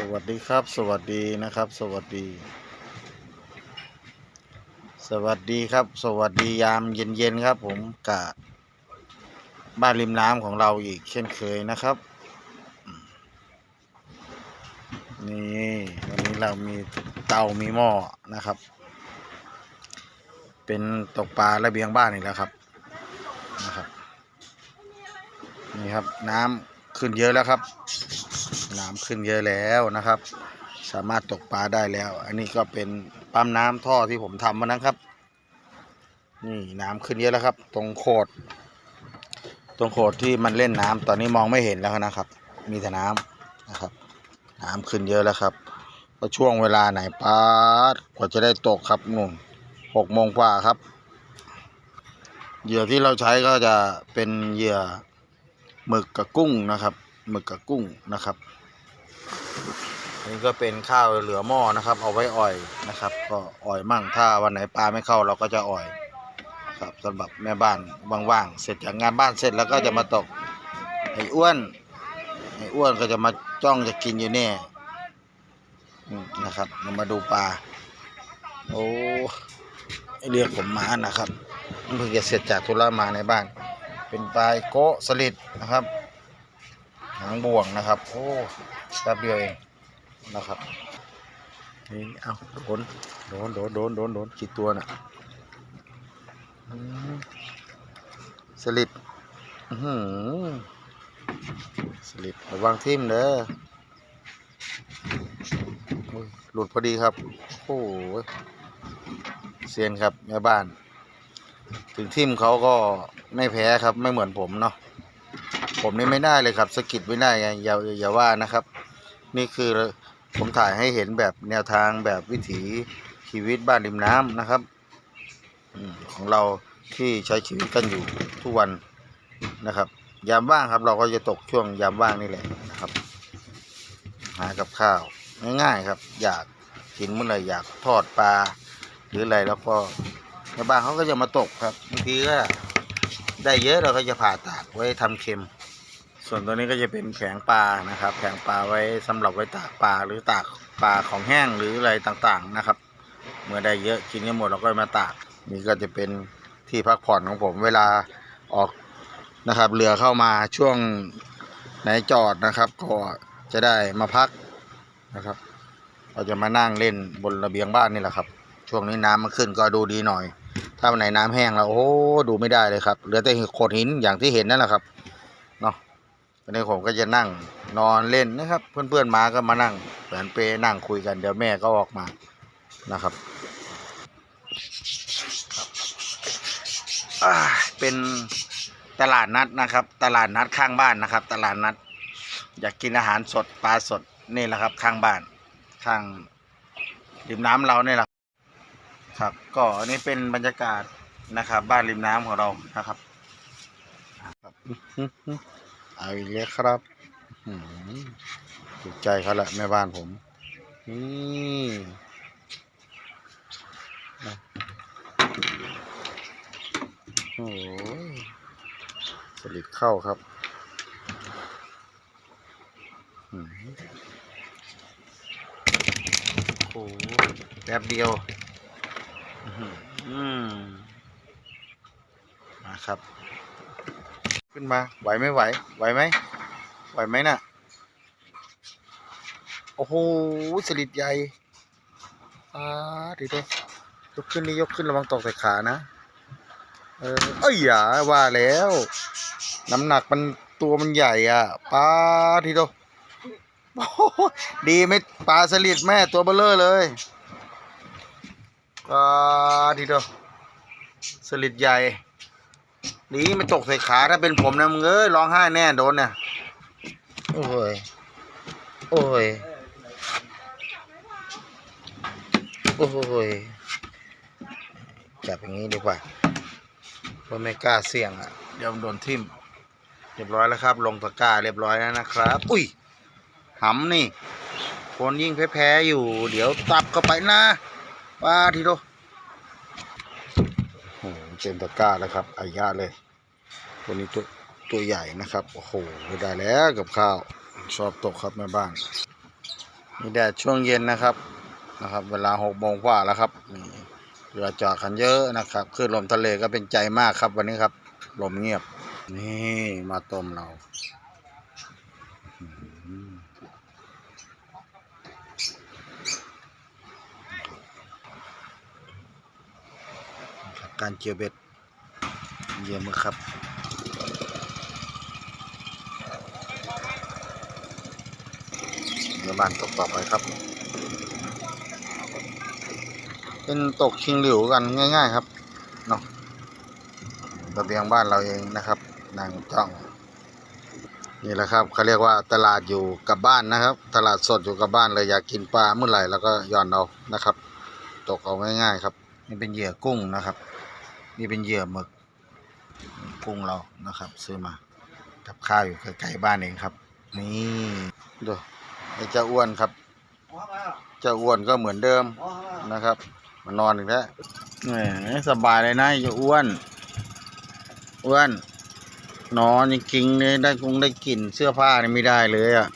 สวัสดีครับ สวัสดีนะครับ สวัสดี สวัสดีครับ สวัสดียามเย็นๆครับผมกะบ้านริมน้ำของเราอีกเช่นเคยนะครับ นี่วันนี้เรามีเตามีหม้อนะครับ เป็นตกปลาระเบียงบ้านอีกแล้วครับนะครับนี่ครับน้ำขึ้นเยอะแล้วครับ น้ำขึ้นเยอะแล้วนะครับ สามารถตกปลาได้แล้ว อันนี้ก็เป็นปั๊มน้ำท่อที่ผมทำมานะครับ นี่น้ำขึ้นเยอะแล้วครับ ตรงโขด ตรงโขดที่มันเล่นน้ำตอนนี้มองไม่เห็นแล้วนะครับ มีแต่น้ำนะครับ น้ำขึ้นเยอะแล้วครับก็ช่วงเวลาไหนปาดกว่าจะได้ตกครับนุ่นหกโมงกว่าครับ เหยื่อที่เราใช้ก็จะเป็นเหยื่อหมึกกับกุ้งนะครับหมึกกับกุ้งนะครับ นนี้ก็เป็นข้าวเหลือหม้อนะครับ เอาไว้อ่อยนะครับ ก็อ่อยมั่งถ้าวันไหนปลาไม่เข้าเราก็จะอ่อย ครับสำหรับแม่บ้านว่างๆเสร็จจากงานบ้านเสร็จแล้วก็จะมาตกไอ้อ้วนไอ้อ้วนก็จะมาจ้องจะกินอยู่แน่นะครับเรามาดูปลาโอ้เรียกผมมานะครับเพิ่งจะเสร็จจากธุระมาในบ้าน เป็นปลาโกสลิดนะครับ หางบ่วงนะครับ โอ้แป๊บเดียวเองนะครับนี่เอาโดนโดนโดนโดนโดนโดนกี่ตัวน่ะสลิดอื้อหือสลิดระวังทิ่มเด้อหลุดพอดีครับ โอ้ยเซียนครับแม่บ้าน ถึงทิ่มเขาก็ไม่แพ้ครับ ไม่เหมือนผมเนาะ ผมนี่ไม่ได้เลยครับสกิดไม่ได้ไงอย่าอย่าว่านะครับ นี่คือผมถ่ายให้เห็นแบบแนวทางแบบวิถีชีวิตบ้านริมน้ำนะครับอของเราที่ใช้ชีวิตกันอยู่ทุกวันนะครับ ยามว่างครับ เราก็จะตกช่วงยามว่างนี่แหละนะครับ หากับข้าวง่ายๆครับ อยากกินเมื่อไหร่อยากทอดปลาหรืออะไรแล้วก็ในบ้านเขาก็จะมาตกครับบางทีก็ ได้เยอะเราก็จะผ่าตากไว้ทำเค็ม ส่วนตัวนี้ก็จะเป็นแผงปลานะครับ แผงปลาไว้สำหรับไว้ตากปลาหรือตากปลาของแห้งหรืออะไรต่างๆนะครับ เมื่อได้เยอะกินไม่หมดเราก็มาตากนี่ก็จะเป็นที่พักผ่อนของผมเวลาออกนะครับ เรือเข้ามาช่วงไหนจอดนะครับ ก็จะได้มาพักนะครับเราจะมานั่งเล่นบนระเบียงบ้านนี่แหละครับ ช่วงนี้น้ำมันขึ้นก็ดูดีหน่อย ถ้าวันไหนน้ำแห้งแล้วโอ้ดูไม่ได้เลยครับเหลือแต่โขดหินอย่างที่เห็นนั่นแหละครับเนาะวันนี้ผมก็จะนั่งนอนเล่นนะครับ เพื่อนๆมาก็มานั่งแผนเปนั่งคุยกันเดี๋ยวแม่ก็ออกมานะครับเป็นตลาดนัดนะครับ ตลาดนัดข้างบ้านนะครับ ตลาดนัด อยากกินอาหารสดปลาสดนี่แหละครับ ข้างบ้านข้างริมน้ำเราเนี่ยแหละ ครับ ก็อันนี้เป็นบรรยากาศนะครับ บ้านริมน้ำของเรานะครับครับเอาอีกแล้วครับถูกใจเขาแหละแม่บ้านผมนี่โอ้ยสลิดเข้าครับโอ้โหแป๊บเดียว อืมมาครับ ขึ้นมา ไหวไม่ไหว ไหวไหม ไหวไหมน่ะ โอ้โหสลิดใหญ่อ่าดีด้ยกขึ้นนี่ยกขึ้นระวังตกใส่ขานะ เออเอ้ยอย่าว่าแล้ว น้ำหนักมันตัวมันใหญ่อะปลาทีเดียวโอ้โหดีไหม่ปลาสลิดแม่ตัวเบลเลอร์เลย ปลาทีเดียวสลิดใหญ่นี่มันตกใส่ขาถ้าเป็นผมนะมึงเอ้ยร้องไห้แน่โดนเนี่ยโอ้ย โอ้ย โอ้ย จับอย่างนี้ดีกว่าเพราะไม่กล้าเสี่ยงอะ เดี๋ยวโดนทิ่ม เรียบร้อยแล้วครับ ลงตะกร้าเรียบร้อยแล้วนะครับ อุ้ยหำนี่ คนยิ่งแพ้ๆอยู่ เดี๋ยวตับเข้าไปนะ ปลาทีโดโอ้โหเต็มตะก้าแล้วครับอายะเลยตัวนี้ตัวตัวใหญ่นะครับ โอ้โหได้แล้วกับข้าว ชอบตกครับแม่บ้านมีแดดช่วงเย็นนะครับนะครับ เวลาหกโมงกว่าแล้วครับเรือจอดกันเยอะนะครับคลื่นลมทะเลก็เป็นใจมากครับวันนี้ครับ ลมเงียบ นี่มาต้มเราอื้อหือครับ การเจียวเบ็ดเยี่ยมมาครับเดี๋ยวบ้านตกต่อไปครับ เป็นตกชิงหลิวกันง่ายๆครับเนาะระเบียงบ้านเราเองนะครับนางจ้องนี่แหละครับเขาเรียกว่าตลาดอยู่กับบ้านนะครับ ตลาดสดอยู่กับบ้านเลยอยากกินปลาเมื่อไหร่แล้วก็ย่อนเอานะครับ ตกเอาง่ายๆครับ นี่เป็นเหยื่อกุ้งนะครับ นี่เป็นเหยื่อหมึกกุ้งเรานะครับ ซื้อมากับข้าวอยู่ใกล้ๆบ้านเองครับ นี่ดูไอ้เจ้าอ้วนครับเจ้าอ้วนก็เหมือนเดิมนะครับมานอนอีกแล้วแหมสบายเลยนะอย่าอ้วน อ้วนนอนจริงๆเลยได้คงได้กลิ่นเสื้อผ้านี่ไม่ได้เลยอะ